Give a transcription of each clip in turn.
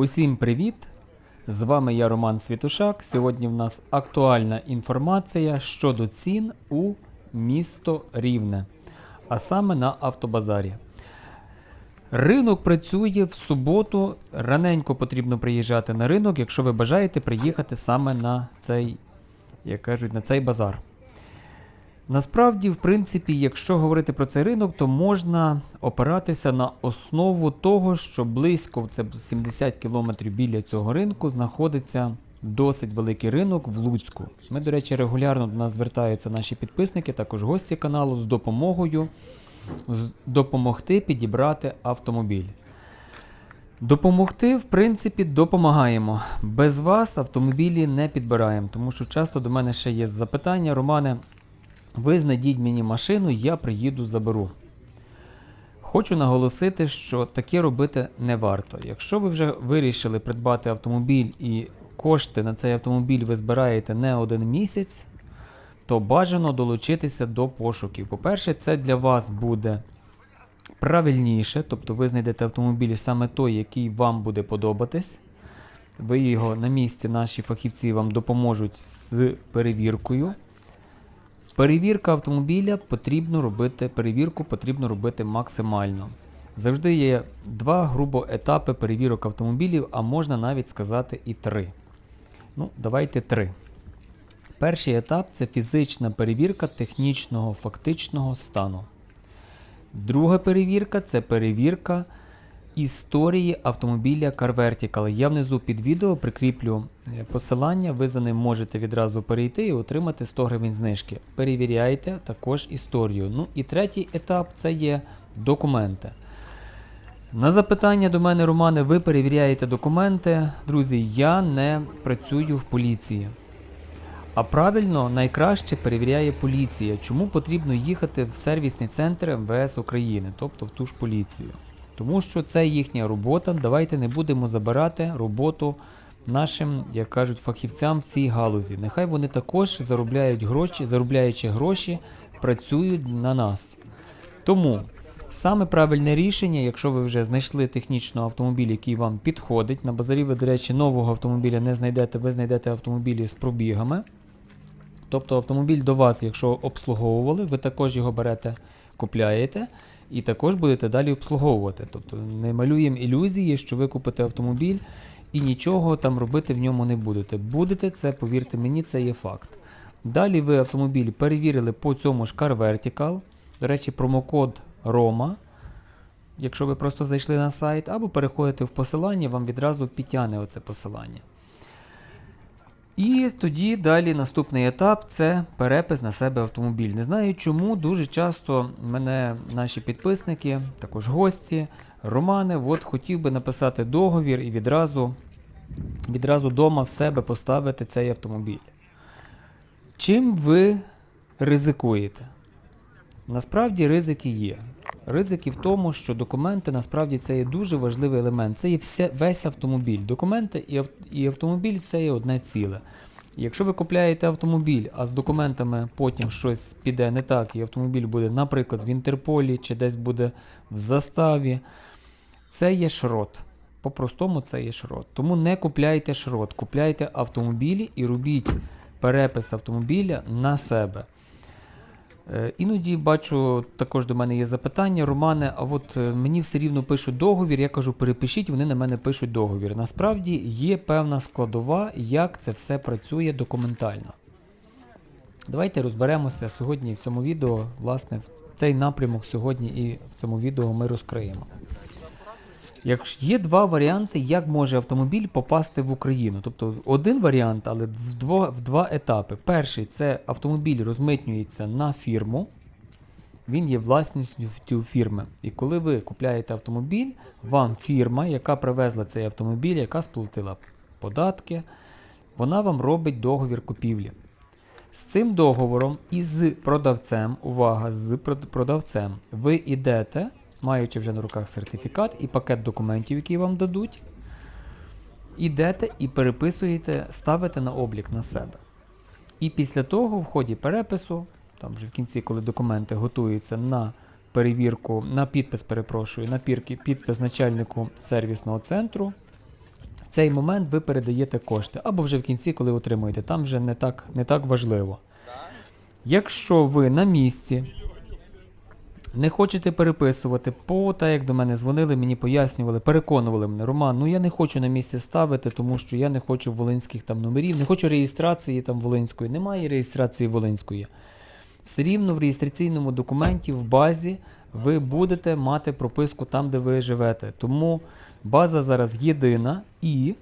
Усім привіт! З вами я Роман Світушак. Сьогодні в нас актуальна інформація щодо цін у місто Рівне, а саме на автобазарі. Ринок працює в суботу. Раненько потрібно приїжджати на ринок, якщо ви бажаєте приїхати саме на цей, як кажуть, на цей базар. Насправді, в принципі, якщо говорити про цей ринок, то можна опиратися на основу того, що близько це 70 кілометрів біля цього ринку знаходиться досить великий ринок в Луцьку. Ми, до речі, регулярно до нас звертаються наші підписники, також гості каналу з допомогою допомогти підібрати автомобіль. Допомогти, в принципі, допомагаємо. Без вас автомобілі не підбираємо, тому що часто до мене ще є запитання, Романе, ви знайдіть мені машину, я приїду заберу. Хочу наголосити, що таке робити не варто. Якщо ви вже вирішили придбати автомобіль і кошти на цей автомобіль ви збираєте не один місяць, то бажано долучитися до пошуків. По-перше, це для вас буде правильніше, тобто ви знайдете автомобіль саме той, який вам буде подобатись. Ви його на місці, наші фахівці вам допоможуть з перевіркою. Перевірка автомобіля потрібно робити, перевірку потрібно робити максимально. Завжди є два грубо етапи перевірок автомобілів, а можна навіть сказати і три. Ну, давайте три. Перший етап це фізична перевірка технічного фактичного стану. Друга перевірка це перевірка історії автомобіля Car Vertical. Я внизу під відео прикріплю е, посилання, ви за ним можете відразу перейти і отримати 100 гривень знижки. Перевіряйте також історію. Ну і третій етап це є документи. На запитання до мене, Романе, ви перевіряєте документи. Друзі, я не працюю в поліції. А правильно, найкраще перевіряє поліція. Чому потрібно їхати в сервісний центр МВС України, тобто в ту ж поліцію? Тому що це їхня робота. Давайте не будемо забирати роботу нашим, як кажуть, фахівцям в цій галузі. Нехай вони також заробляють гроші, заробляючи гроші, працюють на нас. Тому саме правильне рішення, якщо ви вже знайшли технічний автомобіль, який вам підходить. На базарі ви, до речі, нового автомобіля не знайдете, ви знайдете автомобілі з пробігами. Тобто автомобіль до вас, якщо обслуговували, ви також його берете, купляєте і також будете далі обслуговувати. Тобто не малюємо ілюзії, що ви купите автомобіль і нічого там робити в ньому не будете. Будете це, повірте мені, це є факт. Далі ви автомобіль перевірили по цьому ж Car Vertical. До речі, промокод ROMA. Якщо ви просто зайшли на сайт, або переходите в посилання, вам відразу підтягне оце посилання. І тоді далі наступний етап це перепис на себе автомобіль. Не знаю чому, дуже часто мене наші підписники, також гості, Романи, от хотів би написати договір і відразу, відразу дома в себе поставити цей автомобіль. Чим ви ризикуєте? Насправді ризики є. Ризики в тому, що документи насправді це є дуже важливий елемент. Це є все, весь автомобіль. Документи і, і автомобіль це є одне ціле. Якщо ви купляєте автомобіль, а з документами потім щось піде не так, і автомобіль буде, наприклад, в Інтерполі чи десь буде в заставі, це є шрот. По-простому це є шрот. Тому не купляйте шрот, купляйте автомобілі і робіть перепис автомобіля на себе. Е, Іноді бачу, також до мене є запитання, Романе, а от е, мені все рівно пишуть договір, я кажу, перепишіть, вони на мене пишуть договір. Насправді є певна складова, як це все працює документально. Давайте розберемося сьогодні в цьому відео, власне, в цей напрямок сьогодні і в цьому відео ми розкриємо. Якщо є два варіанти, як може автомобіль попасти в Україну. Тобто один варіант, але в два, в два етапи. Перший це автомобіль розмитнюється на фірму, він є власністю фірми. І коли ви купляєте автомобіль, вам фірма, яка привезла цей автомобіль, яка сплатила податки, вона вам робить договір купівлі. З цим договором і з продавцем, увага, з продавцем, ви йдете, маючи вже на руках сертифікат і пакет документів, які вам дадуть, ідете і переписуєте, ставите на облік на себе. І після того, в ході перепису, там вже в кінці, коли документи готуються на перевірку, на підпис, перепрошую, на пірки, підпис начальнику сервісного центру, в цей момент ви передаєте кошти, або вже в кінці, коли отримуєте. Там вже не так, не так важливо. Якщо ви на місці не хочете переписувати, по так як до мене дзвонили, мені пояснювали, переконували мене, Роман, ну я не хочу на місці ставити, тому що я не хочу волинських там номерів, не хочу реєстрації там волинської. Немає реєстрації волинської. Все рівно в реєстраційному документі в базі ви будете мати прописку там, де ви живете. Тому база зараз єдина і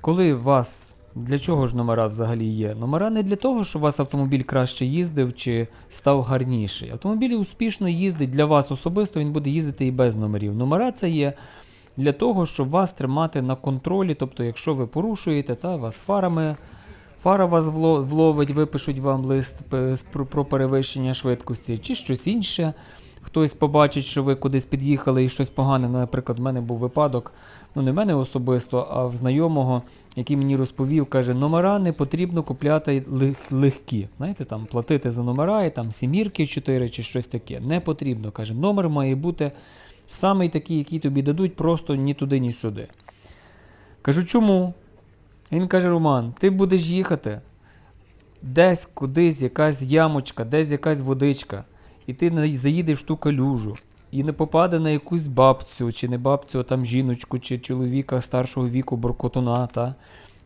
коли вас для чого ж номера взагалі є? Номера не для того, щоб у вас автомобіль краще їздив чи став гарніший. Автомобіль успішно їздить для вас особисто, він буде їздити і без номерів. Номера це є для того, щоб вас тримати на контролі. Тобто, якщо ви порушуєте, та вас фарами. Фара вас вловить, випишуть вам лист про перевищення швидкості, чи щось інше. Хтось побачить, що ви кудись під'їхали і щось погане. Наприклад, в мене був випадок, ну не в мене особисто, а в знайомого, який мені розповів, каже, номера не потрібно купляти лег- легкі. Знаєте, там платити за номера і там сімірки 4 чи щось таке. Не потрібно. Каже, номер має бути самий такий, який тобі дадуть, просто ні туди, ні сюди. Кажу, чому? Він каже: Роман, ти будеш їхати десь кудись якась ямочка, десь якась водичка, і ти заїдеш в ту калюжу, і не попаде на якусь бабцю, чи не бабцю, а там жіночку, чи чоловіка старшого віку боркотуна, та?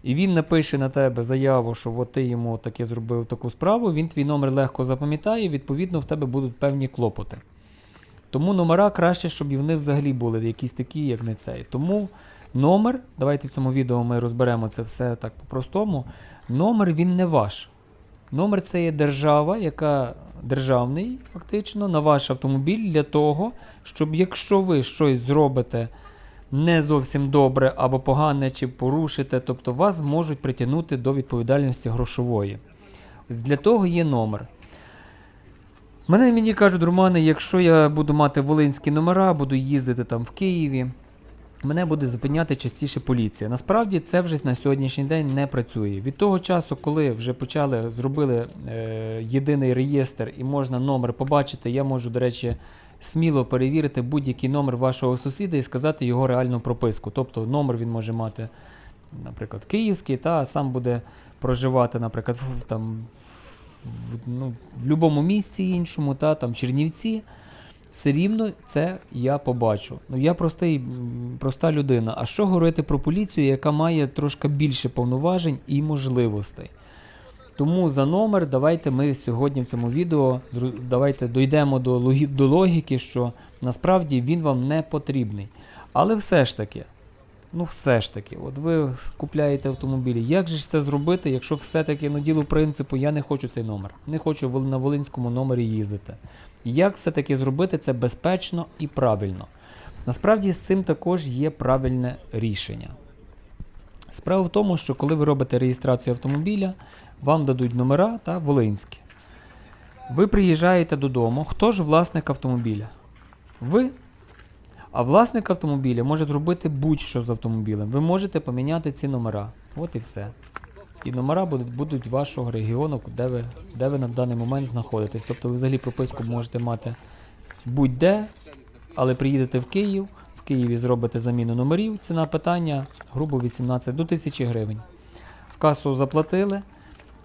І він напише на тебе заяву, що от ти йому таке зробив таку справу, він твій номер легко запам'ятає, відповідно, в тебе будуть певні клопоти. Тому номера краще, щоб і вони взагалі були якісь такі, як не цей. Тому номер, давайте в цьому відео ми розберемо це все так по-простому. Номер він не ваш. Номер це є держава, яка державний, фактично, на ваш автомобіль для того, щоб якщо ви щось зробите не зовсім добре або погане, чи порушите, тобто вас можуть притягнути до відповідальності грошової. Ось Для того є номер. Мене мені кажуть, Романе, якщо я буду мати волинські номера, буду їздити там в Києві, мене буде зупиняти частіше поліція. Насправді це вже на сьогоднішній день не працює. Від того часу, коли вже почали зробили е, єдиний реєстр і можна номер побачити, я можу, до речі, сміло перевірити будь-який номер вашого сусіда і сказати його реальну прописку. Тобто номер він може мати, наприклад, київський, та сам буде проживати, наприклад, в- там в, ну, в будь-якому місці іншому, та, там Чернівці, все рівно це я побачу. Ну, я простий, проста людина. А що говорити про поліцію, яка має трошки більше повноважень і можливостей? Тому за номер давайте ми сьогодні в цьому відео давайте дійдемо до, логі, до логіки, що насправді він вам не потрібний. Але все ж таки, ну все ж таки, от ви купляєте автомобілі. Як же ж це зробити, якщо все-таки ну, діло принципу, я не хочу цей номер, не хочу на Волинському номері їздити. Як все-таки зробити це безпечно і правильно? Насправді з цим також є правильне рішення. Справа в тому, що коли ви робите реєстрацію автомобіля, вам дадуть номера та волинські. Ви приїжджаєте додому. Хто ж власник автомобіля? Ви. А власник автомобіля може зробити будь-що з автомобілем. Ви можете поміняти ці номера. От і все. І номера будуть, будуть вашого регіону, де ви, де ви на даний момент знаходитесь. Тобто ви взагалі прописку можете мати будь-де, але приїдете в Київ, в Києві зробите заміну номерів, ціна питання грубо 18 до 1000 гривень. В касу заплатили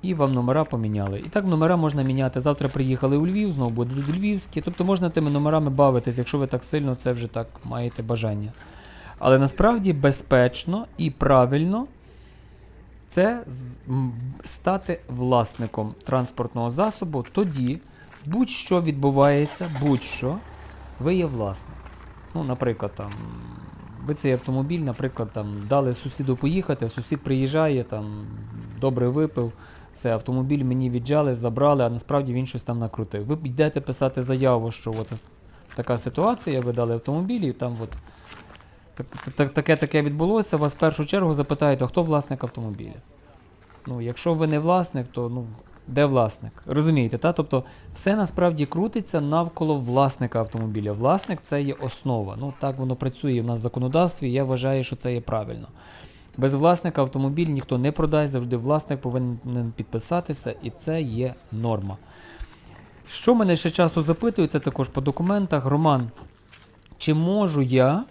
і вам номера поміняли. І так номера можна міняти. Завтра приїхали у Львів, знову будуть львівські. Тобто можна тими номерами бавитись, якщо ви так сильно це вже так маєте бажання. Але насправді безпечно і правильно це стати власником транспортного засобу. Тоді будь-що відбувається, будь-що, ви є власник. Ну, наприклад, там, ви цей автомобіль, наприклад, там, дали сусіду поїхати, сусід приїжджає, там, добре випив, все, автомобіль мені віджали, забрали, а насправді він щось там накрутив. Ви йдете писати заяву, що от така ситуація, ви дали автомобіль, і там от так, так, таке таке відбулося, вас в першу чергу запитають, а хто власник автомобіля? Ну, якщо ви не власник, то ну, де власник? Розумієте, та? Тобто все насправді крутиться навколо власника автомобіля. Власник це є основа. Ну, так воно працює в нас в законодавстві, і я вважаю, що це є правильно. Без власника автомобіль ніхто не продасть, завжди власник повинен підписатися, і це є норма. Що мене ще часто запитують, це також по документах. Роман, чи можу я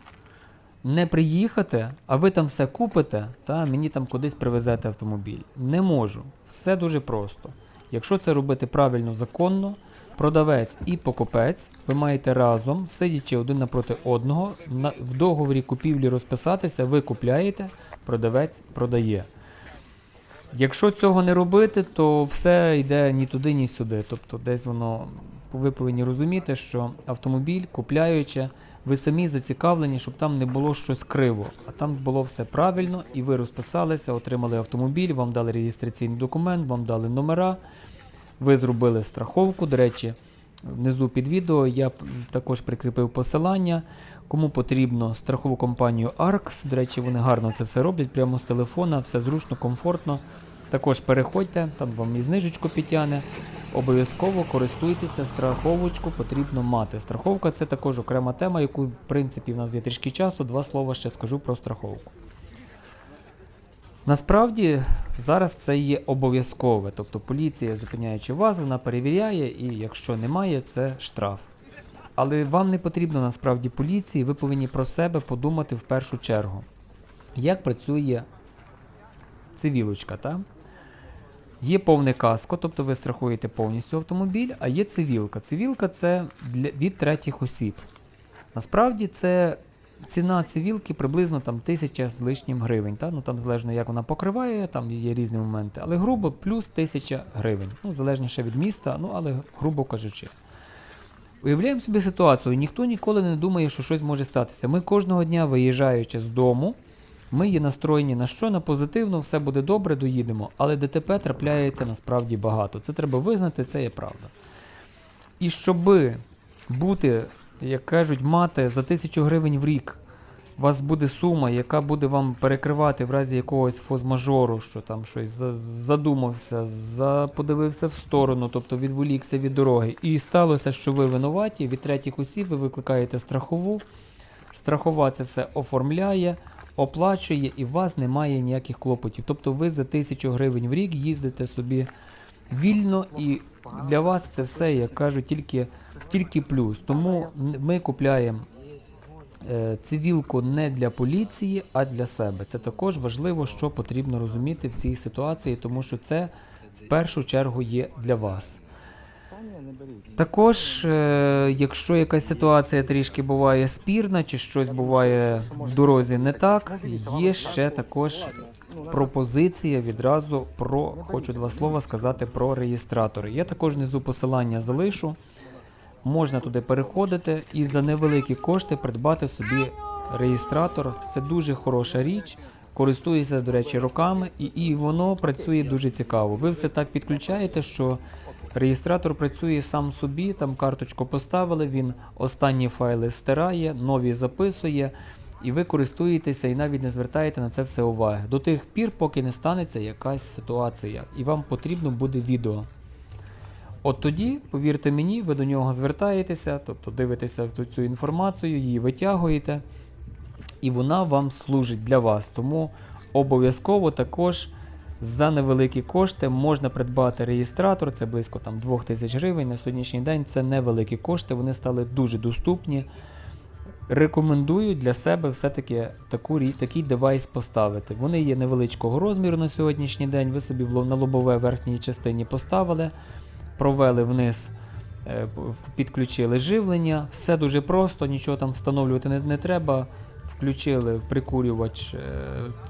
не приїхати, а ви там все купите, та мені там кудись привезете автомобіль. Не можу. Все дуже просто. Якщо це робити правильно, законно, продавець і покупець, ви маєте разом, сидячи один напроти одного, в договорі купівлі розписатися, ви купляєте, продавець продає. Якщо цього не робити, то все йде ні туди, ні сюди. Тобто десь воно ви повинні розуміти, що автомобіль, купляючи, ви самі зацікавлені, щоб там не було щось криво, а там було все правильно, і ви розписалися, отримали автомобіль, вам дали реєстраційний документ, вам дали номера, ви зробили страховку. До речі, внизу під відео я також прикріпив посилання. Кому потрібно страхову компанію ARX, до речі, вони гарно це все роблять прямо з телефона, все зручно, комфортно. Також переходьте, там вам і знижечку підтягне. Обов'язково користуйтеся, страховочку потрібно мати. Страховка це також окрема тема, яку, в принципі, в нас є трішки часу. Два слова ще скажу про страховку. Насправді зараз це є обов'язкове. Тобто поліція, зупиняючи вас, вона перевіряє, і якщо немає, це штраф. Але вам не потрібно насправді поліції, ви повинні про себе подумати в першу чергу. Як працює цивілочка, так? Є повне каско, тобто ви страхуєте повністю автомобіль, а є цивілка. Цивілка це для, від третіх осіб. Насправді це ціна цивілки приблизно там тисяча з лишнім гривень. Та? Ну, там залежно як вона покриває, там є різні моменти. Але грубо плюс тисяча гривень. Ну, залежніше від міста, ну але грубо кажучи. Уявляємо собі ситуацію, ніхто ніколи не думає, що щось може статися. Ми кожного дня, виїжджаючи з дому, ми є настроєні на що? На позитивно, все буде добре, доїдемо. Але ДТП трапляється насправді багато. Це треба визнати, це є правда. І щоби бути, як кажуть, мати за тисячу гривень в рік, у вас буде сума, яка буде вам перекривати в разі якогось фозмажору, що там щось задумався, за- подивився в сторону, тобто відволікся від дороги. І сталося, що ви винуваті, від третіх осіб ви викликаєте страхову, страхова це все оформляє, оплачує, і у вас немає ніяких клопотів. Тобто ви за тисячу гривень в рік їздите собі вільно, і для вас це все, як кажуть, тільки, тільки плюс. Тому ми купляємо е, цивілку не для поліції, а для себе. Це також важливо, що потрібно розуміти в цій ситуації, тому що це в першу чергу є для вас. Також, е, якщо якась ситуація трішки буває спірна, чи щось буває в дорозі не так, є ще також пропозиція відразу про хочу два слова сказати про реєстратори. Я також внизу посилання залишу. Можна туди переходити і за невеликі кошти придбати собі реєстратор. Це дуже хороша річ. Користуюся, до речі, роками, і, і воно працює дуже цікаво. Ви все так підключаєте, що реєстратор працює сам собі, там карточку поставили, він останні файли стирає, нові записує, і ви користуєтеся і навіть не звертаєте на це все уваги. До тих пір, поки не станеться якась ситуація, і вам потрібно буде відео. От тоді, повірте мені, ви до нього звертаєтеся, тобто дивитеся в цю інформацію, її витягуєте, і вона вам служить для вас. Тому обов'язково також за невеликі кошти можна придбати реєстратор, це близько там 2000 гривень. На сьогоднішній день це невеликі кошти, вони стали дуже доступні. Рекомендую для себе все-таки такий девайс поставити. Вони є невеличкого розміру на сьогоднішній день. Ви собі на лобове верхній частині поставили, провели вниз, е, підключили живлення. Все дуже просто, нічого там встановлювати не, не треба. Включили прикурювач е,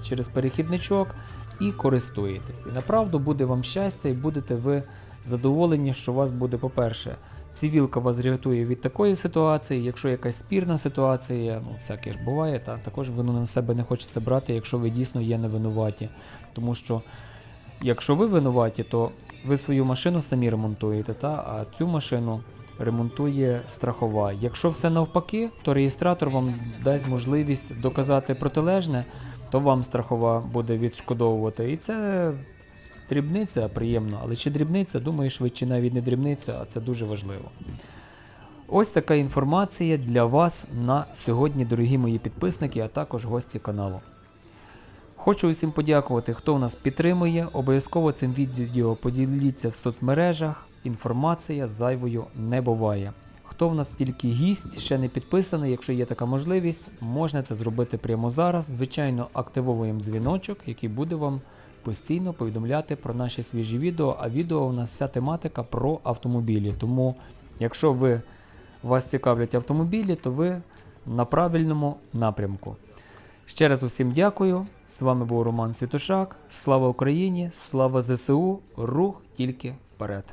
через перехідничок і користуєтесь. І направду буде вам щастя, і будете ви задоволені, що у вас буде, по-перше, цивілка вас рятує від такої ситуації. Якщо якась спірна ситуація, ну всяке ж буває, та також вину на себе не хочеться брати, якщо ви дійсно є невинуваті. Тому що якщо ви винуваті, то ви свою машину самі ремонтуєте, та, а цю машину ремонтує страхова. Якщо все навпаки, то реєстратор вам дасть можливість доказати протилежне, то вам страхова буде відшкодовувати. І це дрібниця приємно, але чи дрібниця, думаю, швидше навіть не дрібниця, а це дуже важливо. Ось така інформація для вас на сьогодні, дорогі мої підписники, а також гості каналу. Хочу усім подякувати, хто нас підтримує. Обов'язково цим відео поділіться в соцмережах. Інформація зайвою не буває. Хто в нас тільки гість, ще не підписаний, якщо є така можливість, можна це зробити прямо зараз. Звичайно, активовуємо дзвіночок, який буде вам постійно повідомляти про наші свіжі відео. А відео у нас вся тематика про автомобілі. Тому, якщо ви вас цікавлять автомобілі, то ви на правильному напрямку. Ще раз усім дякую. З вами був Роман Світушак. Слава Україні! Слава ЗСУ! Рух тільки вперед!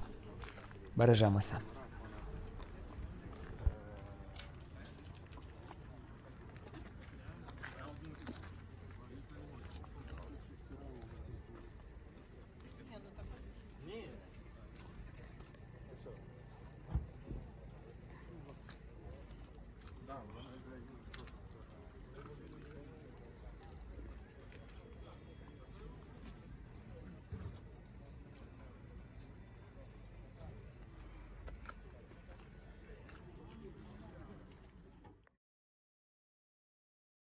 Бережемося!